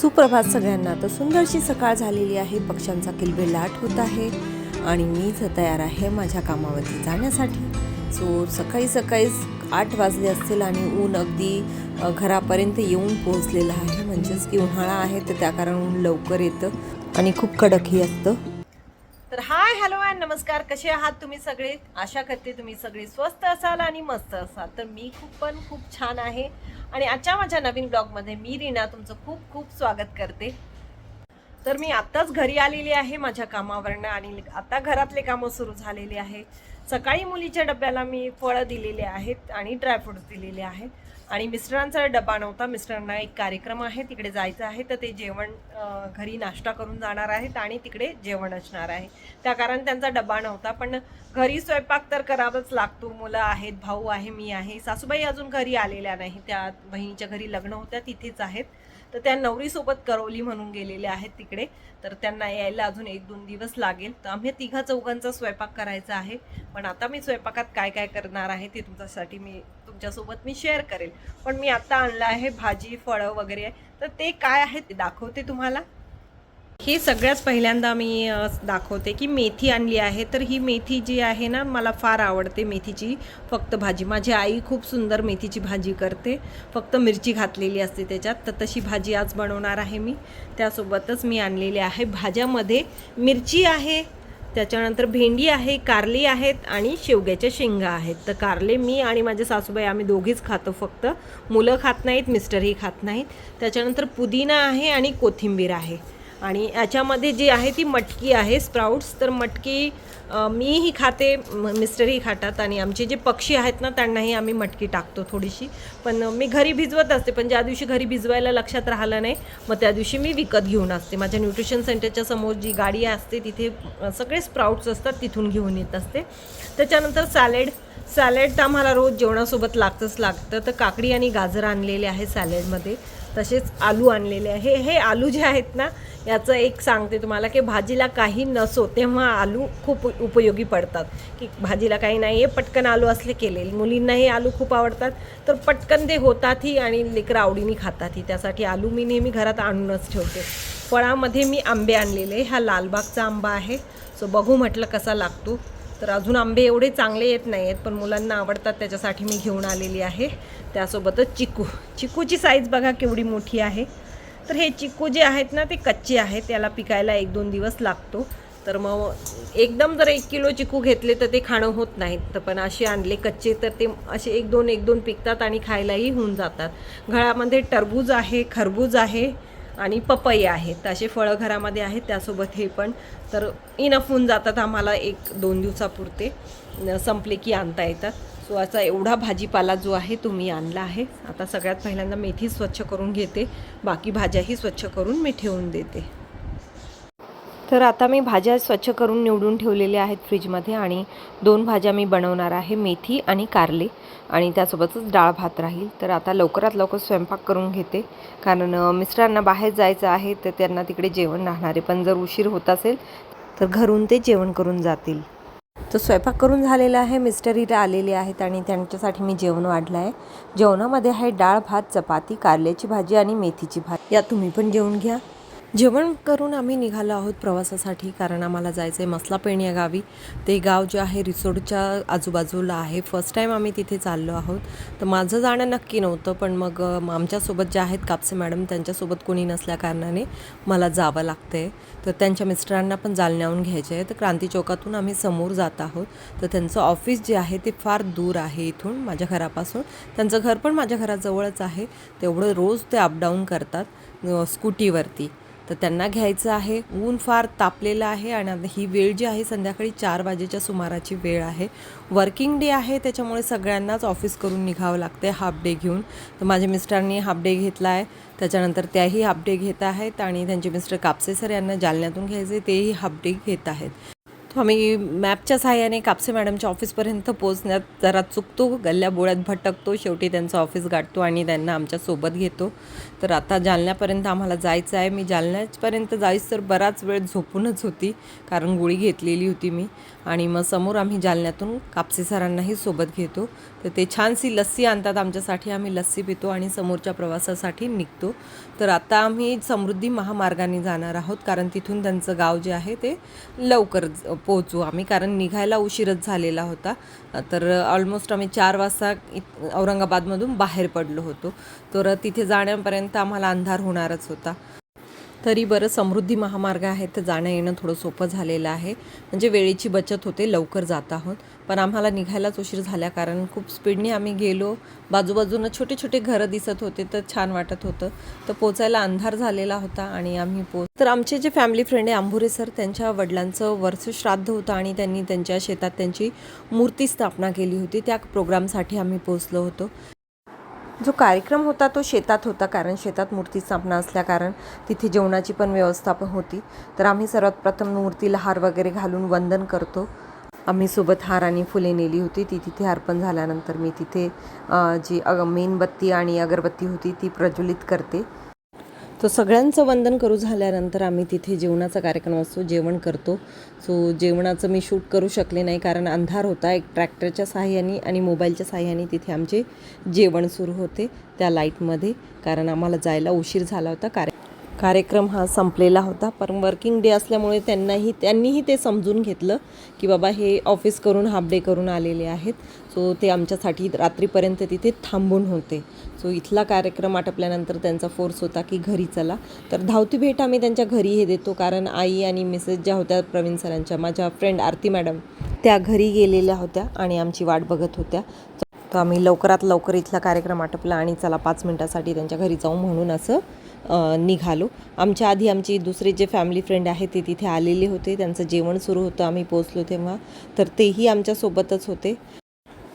सुप्रभात सगळ्यांना. तर सुंदरशी सकाळ झालेली आहे. पक्ष्यांचा किलबिलाट होत आहे. आणि मीच तयार आहे माझ्या कामावरती जाण्यासाठी. सो सकाळी सकाळीच आठ वाजले असतील आणि ऊन अगदी घरापर्यंत येऊन पोहोचलेलं आहे. म्हणजेच की उन्हाळा आहे तर त्या कारण ऊन लवकर येतं. आणि खूप कडकही असतं. तर हाय हॅलो अँड नमस्कार. कसे आहात तुम्ही सगळे? आशा करते तुम्ही सगळे स्वस्त असाल आणि मस्त असाल. तर मी खूप पण खूप छान आहे. आणि आजच्या माझ्या नवीन ब्लॉगमध्ये मी रीना तुमचं खूप खूप स्वागत करते. तर मी आत्ताच घरी आलेली आहे माझ्या कामावरनं आणि आता घरातले कामं सुरू झालेले आहे. सकाळी मुलीच्या डब्याला मी फळं दिलेले आहेत आणि ड्रायफ्रुट्स दिलेले आहेत. आणि मिस्टरांचा डबा नव्हता. मिस्टरांना एक कार्यक्रम आहे तिकडे जायचं आहे तर ते जेवण घरी नाश्ता करून जाणार आहेत आणि तिकडे जेवण असणार आहे. त्या कारण त्यांचा डबा नव्हता पण घरी स्वयंपाक तर करावाच लागतो. मुलं आहेत भाऊ आहे मी आहे. सासूबाई अजून घरी आलेल्या नाही त्या बहिणीच्या घरी लग्न होत्या तिथेच आहेत. तर त्या नवरीसोबत करवली म्हणून गेलेल्या आहेत तिकडे. तर त्यांना यायला अजून एक दोन दिवस लागेल. तर आम्ही तिघा चौघांचा स्वयंपाक करायचा आहे. पण आता मी स्वयंपाकात काय काय करणार आहे ते तुमच्यासाठी मी तुमच्यासोबत मी शेअर करेल. पण मी आता आणलं आहे भाजी फळं वगैरे. तर ते काय आहे ते दाखवते तुम्हाला. हे सगळ्यात पहिल्यांदा मी दाखवते की मेथी आणली आहे. तर ही मेथी जी आहे ना मला फार आवडते मेथीची. फक्त भाजी. माझी आई खूप सुंदर मेथीची भाजी करते. फक्त मिरची घातलेली असते त्याच्यात. तर तशी भाजी आज बनवणार आहे मी. त्यासोबतच मी आणलेली आहे भाज्यामध्ये मिरची आहे त्याच्यानंतर भेंडी आहे कारली आहेत आणि शेवग्याच्या शेंगा आहेत. तर कारले मी आणि माझे सासूबाई आम्ही दोघीच खातो फक्त. मुलं खात नाहीत मिस्टरही खात नाहीत. त्याच्यानंतर पुदिना आहे आणि कोथिंबीर आहे. आणि याच्यामध्ये जी आहे ती मटकी आहे स्प्राउट्स. तर मटकी मीही खाते मिस्टरही खातात आणि आमचे जे पक्षी आहेत ना त्यांनाही आम्ही मटकी टाकतो थोडीशी. पण मी घरी भिजवत असते पण ज्या दिवशी घरी भिजवायला लक्षात राहिलं नाही मग त्या दिवशी मी विकत घेऊन असते. माझ्या न्यूट्रिशन सेंटरच्या समोर जी गाडी असते तिथे सगळे स्प्राउट्स असतात तिथून घेऊन येत असते. त्याच्यानंतर सॅलेड सॅलेड तर आम्हाला रोज जेवणासोबत लागतंच लागतं. तर काकडी आणि गाजर आणलेले आहे सॅलेडमध्ये. तसेच आलू आणलेले आहे. हे आलू जे आहेत ना याचं एक सांगते तुम्हाला की भाजीला काही नसो तेव्हा आलू खूप उपयोगी पडतात. की भाजीला काही नाही आहे पटकन आलू असले केले मुलींनाही आलू खूप आवडतात. तर पटकन ते होतातही आणि लेकरं आवडीने खातातही त्यासाठी आलू मी नेहमी घरात आणूनच ठेवते. फळामध्ये मी आंबे आणलेले. हा लालबागचा आंबा आहे. सो बघू म्हटलं कसा लागतो. तर अजून आंबे एवढे चांगले येत नाही आहेत पण मुलांना आवडतात त्याच्यासाठी मी घेऊन आलेली आहे. त्यासोबतच चिकू. चिकूची साईज बघा केवढी मोठी आहे. तर हे चिकू जे आहेत ना ते कच्चे आहेत त्याला पिकायला एक दोन दिवस लागतो. तर मग एकदम जर एक किलो चिकू घेतले तर ते खाणं होत नाहीत तर पण असे आणले कच्चे तर ते असे एक दोन एक दोन पिकतात आणि खायलाही होऊन जातात. घरामध्ये टरबूज आहे खरबूज आहे आणि पपई आहेत. असे फळं घरामध्ये आहेत त्यासोबत हे पण. तर इनफ होऊन जातात आम्हाला एक दोन दिवसापुरते. संपले की आणता येतात. सो असा एवढा भाजीपाला जो आहे तो मी आणला आहे. आता सगळ्यात पहिल्यांदा मेथी स्वच्छ करून घेते. बाकी भाज्याही स्वच्छ करून मी ठेवून देते. तर आता मी भाज्या स्वच्छ करून निवडून ठेवलेल्या आहेत फ्रीजमध्ये आणि दोन भाज्या मी बनवणार आहे मेथी आणि कारले. आणि त्यासोबतच डाळ भात राहील. तर आता लवकरात लवकर स्वयंपाक करून घेते. कारण मिस्टरांना बाहेर जायचं आहे तर त्यांना तिकडे जेवण राहणार आहे पण जर उशीर होत असेल तर घरून ते जेवण करून जातील. तर स्वयंपाक करून झालेला आहे. मिस्टर इथे आलेले आहेत आणि त्यांच्यासाठी मी जेवण वाढलं आहे. जेवणामध्ये आहे डाळ भात चपाती कारल्याची भाजी आणि मेथीची भाजी. या तुम्ही पण जेवण घ्या. जेवण करून आम्ही निघालो आहोत प्रवासासाठी कारण आम्हाला जायचं आहे मसलापेण या गावी. ते गाव जे आहे रिसोडच्या आजूबाजूला आहे. फर्स्ट टाईम आम्ही तिथे चाललो आहोत. तर माझं जाणं नक्की नव्हतं पण मग आमच्यासोबत जे आहेत कापसे मॅडम त्यांच्यासोबत कोणी नसल्या कारणाने मला जावं लागतं आहे तर त्यांच्या मिस्टरांना पण जालण्याहून घ्यायचे आहे तर क्रांती चौकातून आम्ही समोर जात आहोत. तर त्यांचं ऑफिस जे आहे ते फार दूर आहे इथून माझ्या घरापासून. त्यांचं घर पण माझ्या घराजवळच आहे. तेवढं रोज ते अपडाऊन करतात स्कूटीवरती. तर त्यांना घ्यायचं आहे. ऊन फार तापलेलं आहे आणि ही वेळ जी आहे संध्याकाळी चार वाजेच्या सुमाराची वेळ आहे. वर्किंग डे आहे त्याच्यामुळे सगळ्यांनाच ऑफिस करून निघावं लागते हाफ डे घेऊन. तर माझ्या मिस्टरांनी हाफ डे घेतला आहे त्याच्यानंतर त्याही हाफ डे घेत आहेत आणि त्यांचे मिस्टर कापसे सर यांना जालन्यातून घ्यायचे तेही हाफ डे घेत आहेत. आम्ही मॅपच्या सहाय्याने कापसे मॅडमच्या ऑफिसपर्यंत पोहोचण्यात जरा चुकतो. गल्ल्या बोळ्यात भटकतो. शेवटी त्यांचं ऑफिस गाठतो आणि त्यांना आमच्यासोबत घेतो. तर आता जालन्यापर्यंत आम्हाला जायचं आहे. मी जालन्यापर्यंत जाईस तर बराच वेळ झोपूनच होती. कारण गोळी घेतलेली होती मी. आणि मग समोर आम्ही जालन्यातून कापसे सरांनाही सोबत घेतो. तर ते छानशी लस्सी आणतात आमच्यासाठी. आम्ही लस्सी पितो आणि समोरच्या प्रवासासाठी निघतो. तर आता आम्ही समृद्धी महामार्गाने जाणार आहोत कारण तिथून त्यांचं गाव जे आहे ते लवकर पोहोचू आम्ही. कारण निघायला उशीरच झालेला होता. तर ऑलमोस्ट आम्ही चार वाजता औरंगाबादमधून बाहेर पडलो होतो. तर तिथे जाण्यापर्यंत आम्हाला अंधार होणारच होता. तरी बरं समृद्धी महामार्ग आहे तर जाणं येणं थोडं सोपं झालेलं आहे. म्हणजे वेळेची बचत होते लवकर जात आहोत. पण आम्हाला निघायलाच उशीर झाल्या कारण खूप स्पीडने आम्ही गेलो. बाजूबाजूनं छोटे छोटे घरं दिसत होते तर छान वाटत होतं. तर पोचायला अंधार झालेला होता आणि आम्ही पोच तर आमचे जे फॅमिली फ्रेंड आहे आंबुरे सर त्यांच्या वडिलांचं वर्ष श्राद्ध होतं आणि त्यांनी त्यांच्या शेतात त्यांची मूर्ती स्थापना केली होती. त्या प्रोग्रामसाठी आम्ही पोचलो होतो. जो कार्यक्रम होता तो शेतात होता कारण शेतात मूर्ती स्थापना असल्या कारण तिथे जेवणाची पण व्यवस्था पण होती. तर आम्ही सर्वात प्रथम मूर्तीला हार वगैरे घालून वंदन करतो. आम्ही सोबत हार आणि फुले नेली होती. ती तिथे अर्पण झाल्यानंतर मी तिथे जी अग मेणबत्ती आणि अगरबत्ती होती ती प्रज्वलित करते. तो सगळ्यांचं वंदन करू झाल्यानंतर आम्ही तिथे जेवणाचा कार्यक्रम असतो जेवण करतो. सो जेवणाचं मी शूट करू शकले नाही कारण अंधार होता. एक ट्रॅक्टरच्या साह्याने आणि मोबाईलच्या साह्याने तिथे आमचे जेवण सुरू होते त्या लाईटमध्ये. कारण आम्हाला जायला उशीर झाला होता. कार्य कार्यक्रम हा संपलेला होता. पण वर्किंग डे असल्यामुळे त्यांनाही त्यांनीही ते समजून घेतलं की बाबा हे ऑफिस करून हाफ डे करून आलेले आहेत. सो ते आमच्यासाठी रात्रीपर्यंत तिथे थांबून होते. सो इथला कार्यक्रम आटपल्यानंतर त्यांचा फोर्स होता की घरी चला. तर धावती भेट आम्ही त्यांच्या घरी हे देतो कारण आई आणि मिसेस ज्या होत्या प्रवीण सरांच्या माझ्या फ्रेंड आरती मॅडम त्या घरी गेलेल्या होत्या आणि आमची वाट बघत होत्या. तर आम्ही लवकरात लवकर इथला कार्यक्रम आटपला आणि चला पाच मिनटासाठी त्यांच्या घरी जाऊ म्हणून असं निघालो. आमच्या आधी आमची दुसरे जे फॅमिली फ्रेंड आहेत ते तिथे आलेले होते. त्यांचं जेवण सुरू होतं. आम्ही पोचलो तेव्हा. तर तेही आमच्यासोबतच होते.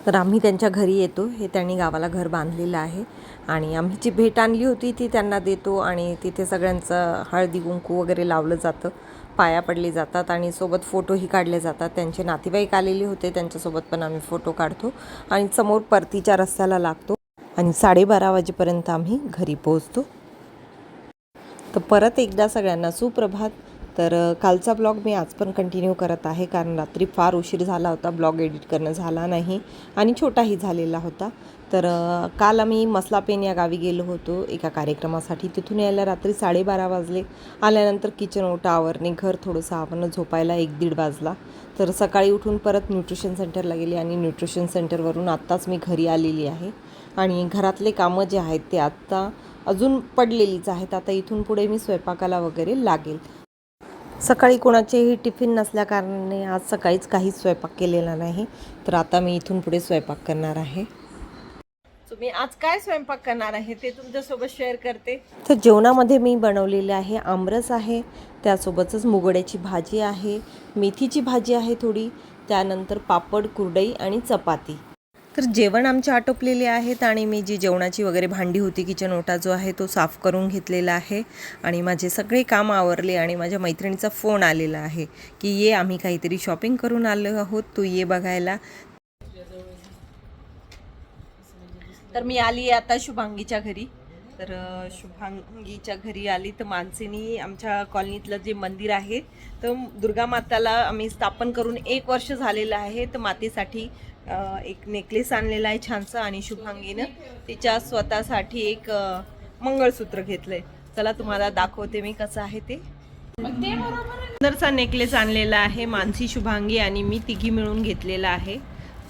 तर आम्ही त्यांच्या घरी येतो. हे त्यांनी गावाला घर बांधलेलं आहे. आणि आम्ही जी भेट आणली होती ती त्यांना देतो आणि तिथे सगळ्यांचं हळदी कुंकू वगैरे लावलं जातं. पाया पडले जातात आणि सोबत फोटोही काढले जातात. त्यांचे नातेवाईक आलेले होते त्यांच्यासोबत पण आम्ही फोटो काढतो आणि समोर परतीच्या रस्त्याला लागतो आणि साडेबारा वाजेपर्यंत आम्ही घरी पोहोचतो. तर परत एकदा सगळ्यांना सुप्रभात. तर कालचा ब्लॉग मी आज पण कंटिन्यू करत आहे कारण रात्री फार उशीर झाला होता ब्लॉग एडिट करणं झाला नाही आणि छोटाही झालेला होता. तर काल आम्ही मसलापेन या गावी गेलो होतो एका कार्यक्रमासाठी. तिथून यायला रात्री साडेबारा वाजले. आल्यानंतर किचन ओटा आवरणे घर थोडंसं आवरणं झोपायला एक दीड वाजला. तर सकाळी उठून परत न्यूट्रिशन सेंटरला गेली आणि न्यूट्रिशन सेंटरवरून आत्ताच मी घरी आलेली आहे. आणि घरातले कामं जे आहेत ते आत्ता अजून पडलेलीच आहेत. आता इथून पुढे मी स्वयंपाकाला वगैरे लागेल. सकाळी कोणाचेही टिफिन नसल्या कारणाने आज सकाळीच काहीच स्वयंपाक केलेला नाही. तर आता मी इथून पुढे स्वयंपाक करणार आहे. तुम्ही आज काय स्वयंपाक करणार आहे ते तुमच्यासोबत शेअर करते. तर जेवणामध्ये मी बनवलेले आहे आमरस आहे त्यासोबतच मुगड्याची भाजी आहे मेथीची भाजी आहे थोडी त्यानंतर पापड कुरडई आणि चपाती. तर जेवण आमचे आटोपलेले आहेत आणि मी जी जेवणाची वगैरे भांडी होती किचन ओटा जो आहे तो साफ करून घेतलेला आहे. आणि माझे सगळे काम आवरले आणि माझ्या मैत्रिणीचा फोन आलेला आहे की ये आम्ही काहीतरी शॉपिंग करून आलो आहोत तू ये बघायला. तर मी आली आहे आता शुभांगीच्या घरी. तर शुभांगीच्या घरी आली तर माणसेनी आमच्या कॉलनीतलं जे मंदिर आहे तर दुर्गा माताला आम्ही स्थापन करून एक वर्ष झालेलं आहे तर मातेसाठी एक नेकलेस आणलेला आहे छानसा आणि शुभांगीनं. तिच्या स्वतःसाठी एक मंगळसूत्र घेतलंय. चला तुम्हाला दाखवते मी कसं आहे ते. सुंदरसा नेकलेस आणलेला आहे मानसी शुभांगी आणि मी तिघी मिळून घेतलेला आहे.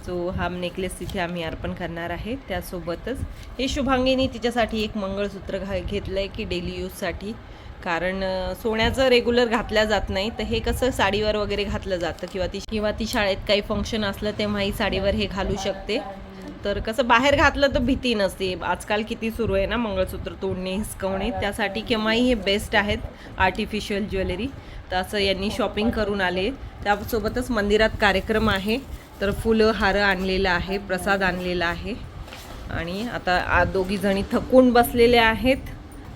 सो हा नेकलेस तिथे आम्ही अर्पण करणार आहे. त्यासोबतच हे शुभांगीने तिच्यासाठी एक मंगळसूत्र घा घेतलं आहे की डेली यूजसाठी कारण सोन्याचं रेग्युलर घातल्या जात नाही तर हे कसं साडीवर वगैरे घातलं जातं? किंवा ती किंवा ती शाळेत काही फंक्शन असलं तेव्हा ही साडीवर हे घालू शकते. तर कसं बाहेर घातलं तर भीती नसते. आजकाल किती सुरू आहे ना मंगळसूत्र तोडणे हिसकवणे त्यासाठी केव्हाही हे बेस्ट आहेत आर्टिफिशियल ज्वेलरी तर असं यांनी शॉपिंग करून आले. त्यासोबतच मंदिरात कार्यक्रम आहे. तर फुलं हारं आणलेलं आहे प्रसाद आणलेला आहे. आणि आता आ दोघी जणी थकून बसलेल्या आहेत.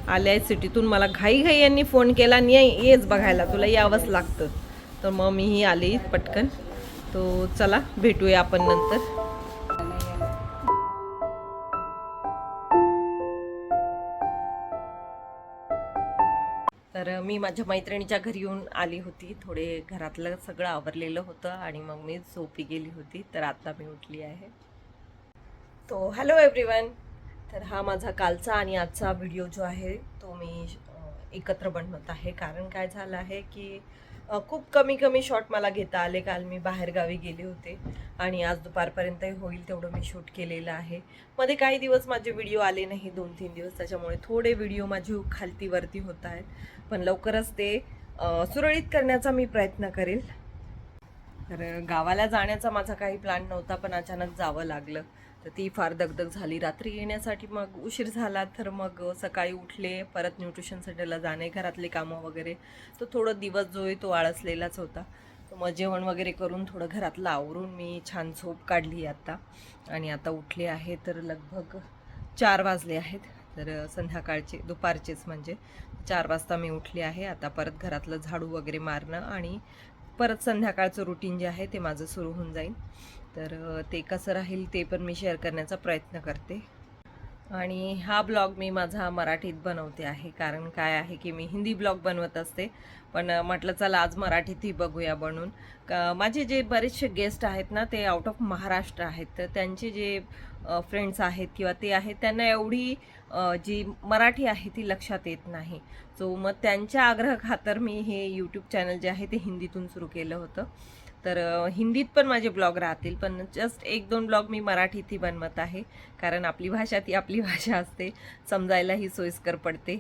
आल्या आहेत सिटीतून. मला घाई घाई यांनी फोन केला आणि येच बघायला. तुला यावंच लागतं. तर मग मीही आले पटकन. तो चला भेटूया आपण नंतर. तर मी माझ्या मैत्रिणीच्या घरी येऊन आली होती. थोडे घरातलं सगळं आवरलेलं होतं आणि मग मी झोपी गेली होती. तर आता मी उठली आहे. तो हॅलो एव्हरीवन तर हा माझा कालचा आणि आजचा व्हिडिओ जो आहे तो मी एकत्र बनवत आहे. कारण काय झालं आहे की खूप कमी कमी शॉट मला घेता आले. काल मी बाहेरगावी गेले होते आणि आज दुपारपर्यंतही होईल तेवढं मी शूट केलेलं आहे. मध्ये काही दिवस माझे व्हिडिओ आले नाही दोन तीन दिवस. त्याच्यामुळे थोडे व्हिडिओ माझे खालतीवरती होत आहेत. पण लवकरच ते सुरळीत करण्याचा मी प्रयत्न करेल. तर गावाला जाण्याचा माझा काही प्लॅन नव्हता पण अचानक जावं लागलं. तर ती फार दगदग झाली. रात्री येण्यासाठी मग उशीर झाला तर मग सकाळी उठले परत न्यूट्रिशन सेंटरला जाणे घरातले कामं वगैरे. तर थोडं दिवस जो आहे तो आळसलेलाच होता. तर मग जेवण वगैरे करून थोडं घरातलं आवरून मी छान झोप काढली आत्ता आणि आता उठले आहे तर लगभग चार वाजले आहेत. तर संध्याकाळचे दुपारचेच म्हणजे. चार वाजता मी उठले आहे. आता परत घरातलं झाडू वगैरे मारणं आणि परत संध्याकाळचं रुटीन जे आहे ते माझं सुरू होऊन जाईल. तर ते कसं राहील ते पण मी शेअर करण्याचा प्रयत्न करते. आणि हा ब्लॉग मी माझा मराठीत बनवते आहे. कारण काय आहे की मी हिंदी ब्लॉग बनवत असते. पण म्हटलं चला आज मराठीतही बघूया बनून. का माझे जे बरेचसे गेस्ट आहेत ना ते आउट ऑफ महाराष्ट्र आहेत. तर त्यांचे जे फ्रेंड्स आहेत किंवा ते आहेत त्यांना एवढी जी मराठी आहे ती लक्षात येत नाही. सो मग त्यांच्या आग्रह खातर मी हे यूट्यूब चॅनल जे आहे ते हिंदीतून सुरू केलं होतं. तर हिंदीत पण माझे ब्लॉग राहतील पण जस्ट एक दोन ब्लॉग मी मराठीतही बनवत आहे कारण आपली भाषा ती आपली भाषा असते समजायलाही सोयीस्कर पडते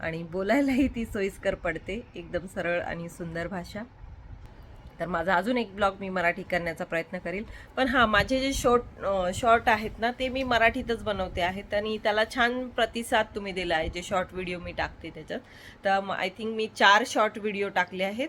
आणि बोलायलाही ती सोयीस्कर पडते एकदम सरळ आणि सुंदर भाषा. तर माझा अजून एक ब्लॉग मी मराठी करण्याचा प्रयत्न करेल. पण हां माझे जे शॉर्ट शॉर्ट आहेत ना ते मी मराठीतच बनवते आहेत आणि त्याला छान प्रतिसाद तुम्ही दिला आहे जे शॉर्ट व्हिडिओ मी टाकते त्याच्यात. तर आय थिंक मी चार शॉर्ट व्हिडिओ टाकले आहेत.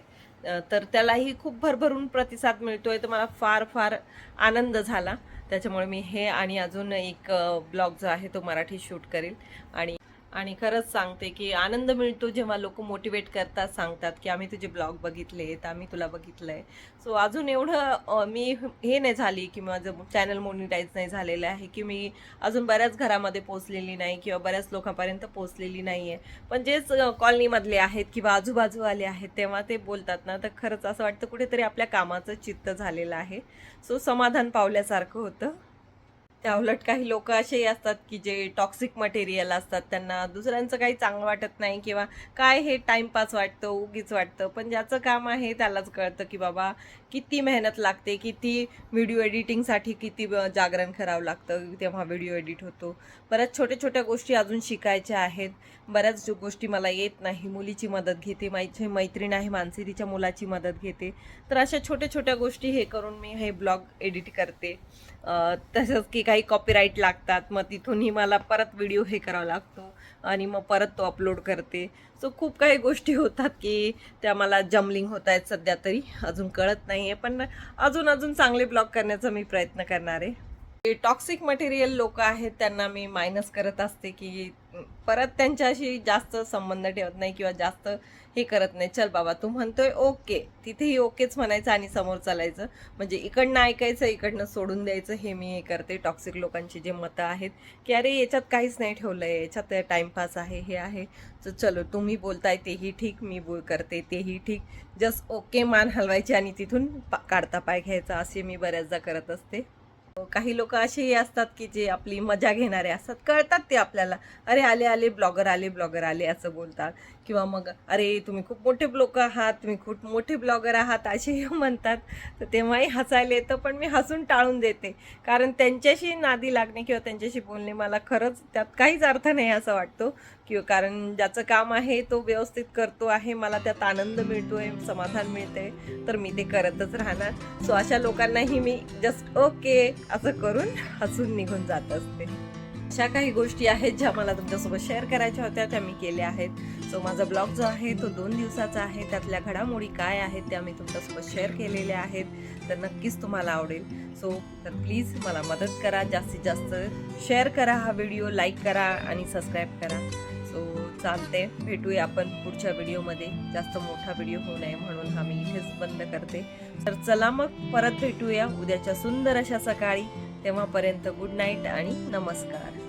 तर त्यालाही खूप भरभरून प्रतिसाद मिळतोय. तर मला फार फार आनंद झाला. त्याच्यामुळे मी हे आणि अजून एक ब्लॉग जो आहे तो मराठी शूट करेल. आणि आणि खरंच सांगते की आनंद मिळतो जेव्हा लोक मोटिवेट करतात सांगतात की आम्ही तुझे ब्लॉग बघितलेत आम्ही तुला बघितलं आहे सो अजून एवढं मी हे नाही झाली की माझं चॅनल मोनिटाईज नाही झालेलं आहे की मी अजून बऱ्याच घरामध्ये पोचलेली नाही किंवा बऱ्याच लोकांपर्यंत पोचलेली नाही आहे पण जेच कॉलनीमधले आहेत किंवा आजूबाजूवाले आहेत तेव्हा ते बोलतात ना तर खरंच असं वाटतं कुठेतरी आपल्या कामाचं चित्त झालेलं आहे. सो समाधान पावल्यासारखं होतं. त्या उलट काही लोक असेही असतात की जे टॉक्सिक मटेरियल असतात. त्यांना दुसऱ्यांचं काही चांगलं वाटत नाही किंवा काय हे टाइमपास वाटतं उगीच वाटतं. पण ज्याचं काम आहे त्यालाच कळतं की बाबा किती मेहनत लागते किती व्हिडिओ एडिटिंगसाठी किती जागरण करावं लागतं तेव्हा व्हिडिओ एडिट होतो. बऱ्याच छोट्या छोट्या गोष्टी अजून शिकायच्या आहेत. बऱ्याच गोष्टी मला येत नाही मुलीची मदत घेते माझी मैत्रीण आहे मानसी तिच्या मुलाची मदत घेते. तर अशा छोट्या छोट्या गोष्टी हे करून मी हे ब्लॉग एडिट करते. तसंच की काही कॉपीराईट लागतात मग तिथूनही मला परत व्हिडिओ हे करावा लागतो. आणि मग परत तो अपलोड करते. सो खूप काही गोष्टी होतात की त्या मला जमलिंग होत आहेत सध्या तरी. अजून कळत नाही आहे पण अजून अजून चांगले ब्लॉग करण्याचा मी प्रयत्न करणार आहे. टॉक्सिक मटेरियल लोक आहेत त्यांना मी मायनस करत असते की परत त्यांच्याशी जास्त संबंध ठेवत नाही किंवा जास्त हे करत नाही. चल बाबा तू म्हणतोय ओके तिथेही ओकेच म्हणायचं आणि समोर चालायचं. म्हणजे इकडनं ऐकायचं इकडनं सोडून द्यायचं हे मी हे करते. टॉक्सिक लोकांची जे मतं आहेत की अरे याच्यात काहीच नाही ठेवलं आहे याच्यात टाईमपास आहे हे आहे. तर चलो तुम्ही बोलताय तेही ठीक मी बोल करते तेही ठीक. जस्ट ओके मान हलवायची आणि तिथून पा काढता पाय घ्यायचा असे मी बऱ्याचदा करत असते. काही लोक असेही असतात की जे आपली मजा घेणारे असतात. कळतात ते आपल्याला. अरे आले आले ब्लॉगर आले ब्लॉगर आले असं बोलतात. किंवा मग अरे तुम्ही खूप मोठे ब्लॉक आहात तुम्ही खूप मोठे ब्लॉगर आहात असेही म्हणतात. तर तेव्हाही हसायला येतं पण मी हसून टाळून देते. कारण त्यांच्याशी नादी लागणे किंवा त्यांच्याशी बोलणे मला खरंच त्यात काहीच अर्थ नाही असं वाटतो. किंवा कारण ज्याचं काम आहे तो व्यवस्थित करतो आहे मला त्यात आनंद मिळतो आहे समाधान मिळते तर मी ते करतच राहणार. सो अशा लोकांनाही मी जस्ट ओके असं करून हसून निघून जात असते. अशा काही गोष्टी आहेत ज्या मला तुमच्यासोबत शेअर करायच्या होत्या त्या मी केल्या आहेत. सो माझा ब्लॉग जो आहे तो दोन दिवसाचा आहे. त्यातल्या घडामोडी काय आहेत त्या मी तुमच्यासोबत शेअर केलेल्या आहेत. तर नक्कीच तुम्हाला आवडेल. सो तर प्लीज मला मदत करा. जास्तीत जास्त शेअर करा हा व्हिडिओ लाईक करा आणि सबस्क्राईब करा. सो चालते भेटूया आपण पुढच्या व्हिडिओमध्ये जास्त मोठा व्हिडिओ होऊ नये म्हणून हा मी इथेच बंद करते. तर चला मग परत भेटूया उद्याच्या सुंदर अशा सकाळी. तेव्हापर्यंत गुड नाईट आणि नमस्कार.